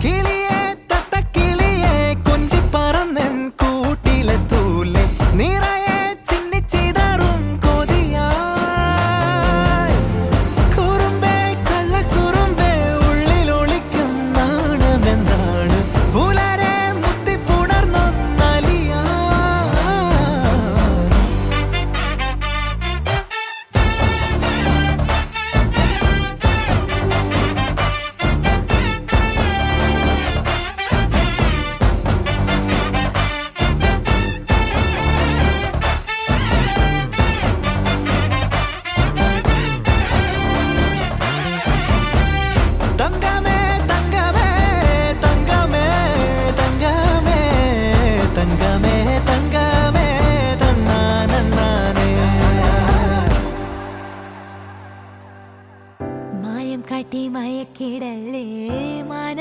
Kill you. தங்கமே தங்கமே தங்கமே தங்கமே தங்கமே தங்கமே தன்னானே மாயம் காட்டி மயக்கிடலே மான